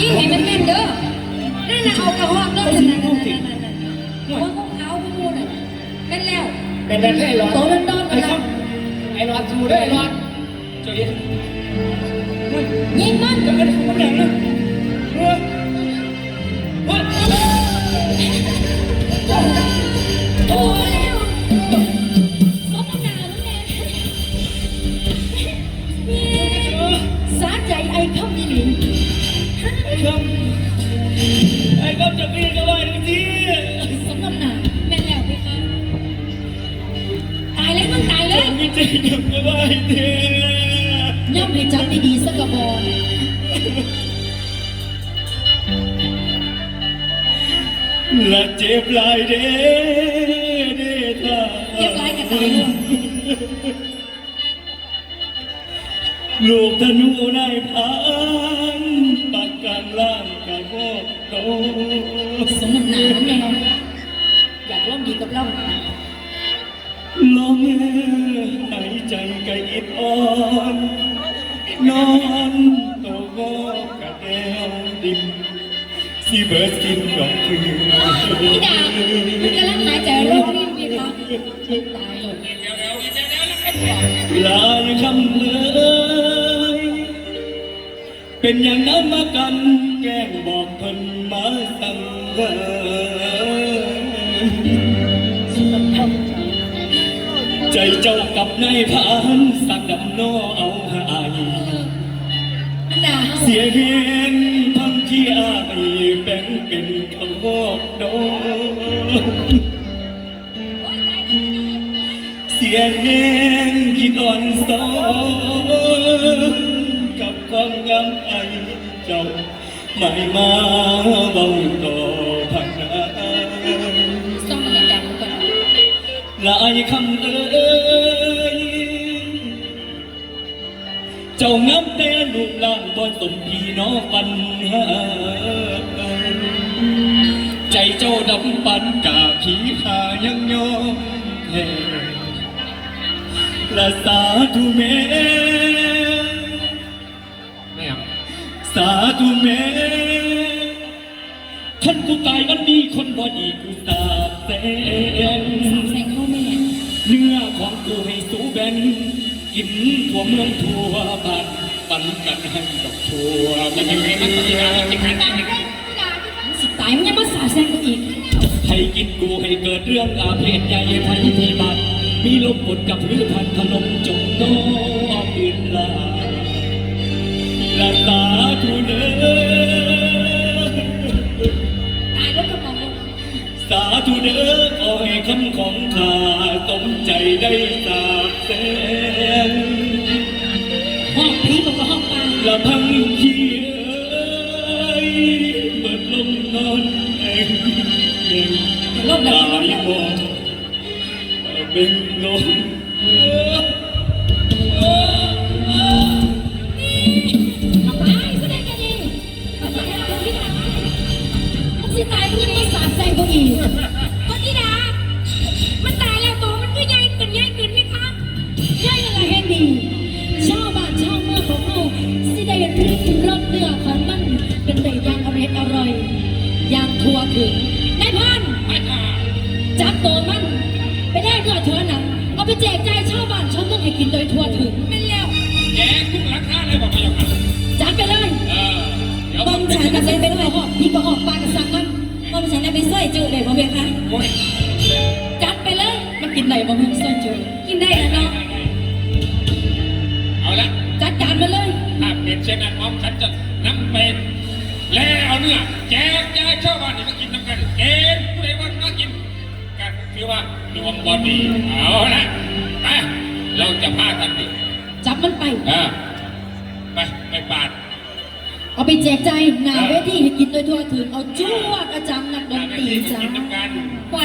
ยิ่งเห็นมันแม่นเด้อนั่นน่ะเอากระหอกเด้อนั่นนั่นนั่นนั่นนั่นหัวของเขาพวกมูน่ะแม่นแล้วเป็นแบบให้ร้อนโตดอนดอนไอ้ครับไอ้ร้อนสู้ได้ไอ้ร้อนเจ้าเย็นมันยิงมันจะเป็นคนอย่างนั้นเออว่าโตแงตายเลยมีใจยังกันไว้เด้อย่อมให้จับดีๆสักกระบอกละเจ็บหลายเด้เด้ท่าเรียบร้อยกันตายเลยลูกธนูนายพันปักกลางล่างกะโกโตสมน้ำหนาแม่อยากร่วมดีกับเราลมหาย ใจกะอิดอ่อนนอนโตโกกะแดวดินสิเบิดสิ้นดอกคืนพี่ดาวมันกำลังหายใจโรคนี่พี่คะตายเลยลายคำเลยเป็นอย่างนั้นมากันแกล้งบอกเพิ่นมาสั่งเด้อ ใจเจ้ากับนายพานสักดำโนเอาหายมันด่าเฮาเสียเห็นทั้งที่อายแบ่งเป็นขโมกโดนเสียเห็นคิดอ่อนสอนกับความงามไอเจ้าไม่มาเบาต่อ หลายคำเอ่ยเจ้างับแต่ลูกหลานบ่สมพี่น้องปันหาใจเจ้าดำปันกาผีหายังยอมแท้ละสาธุแม่แม่สาธุแม่คนกูตายวันนี้คนบ่ดีกูสาบแสง ของกูให้สูแบนกินทั่วเมืองทั่วบ้านปันกันให้ดอกทั่วมันยังไงมันก็ได้จะขันได้ยังไงสิตายมันยังมาสาแซงกูอีกให้กินกูให้เกิดเรื่องอาเพศใหญ่ภัยพิบัติมีลมบดกับพืชพันธุ์ถล่มจงโตอื่นลาละสาธุเด้อ ธุเด้อขอให้คำของข้าสมใจได้สาบแสงห้องผีบอกว่าห้องปลาละพังขี้เอ้ยเบิดลมนอนเองเองลบแล้วตาลบยแล้วบ่เป็นลม ว่าดวงบอดีเอาละไปเราจะพากันดิจับมันไปเออไปไปปาด เอาไปแจกจ่ายหน้าเวทีให้กินโดยทั่วถึงเอาจ้วกระจำนักดนตรีจ้ากินน้ำกันป